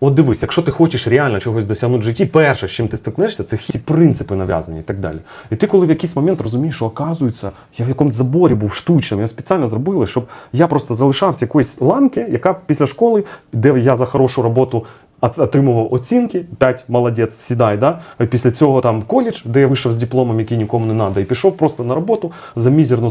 От дивись, якщо ти хочеш реально чогось досягнути в житті, перше, з чим ти стикнешся, це ці принципи нав'язані і так далі. І ти, коли в якийсь момент розумієш, що оказується, я в якомусь заборі був штучним, я спеціально зробили, щоб я просто залишався якоїсь ланки, яка після школи, де я за хорошу роботу от- отримував оцінки, 5 молодець, сідай, да? А після цього там коледж, де я вийшов з дипломом, який нікому не треба, і пішов просто на роботу за мізерну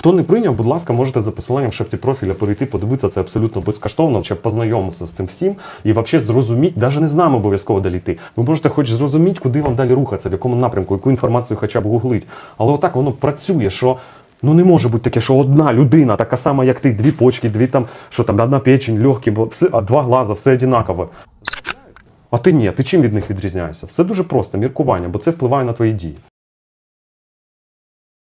Хто не прийняв, будь ласка, можете за посиланням в шапці профіля перейти, подивитися це абсолютно безкоштовно, щоб познайомитися з цим всім і взагалі зрозуміти, навіть не з нами обов'язково далі йти. Ви можете хоч зрозуміти, куди вам далі рухатися, в якому напрямку, яку інформацію хоча б гуглить. Але отак воно працює, що. Ну не може бути таке, що одна людина, така сама, як ти, дві почки, дві там, що там, одна печень, легкі, бо все, а два глаза, все однаково. А ти ні, ти чим від них відрізняєшся? Все дуже просто, міркування, бо це впливає на твої дії.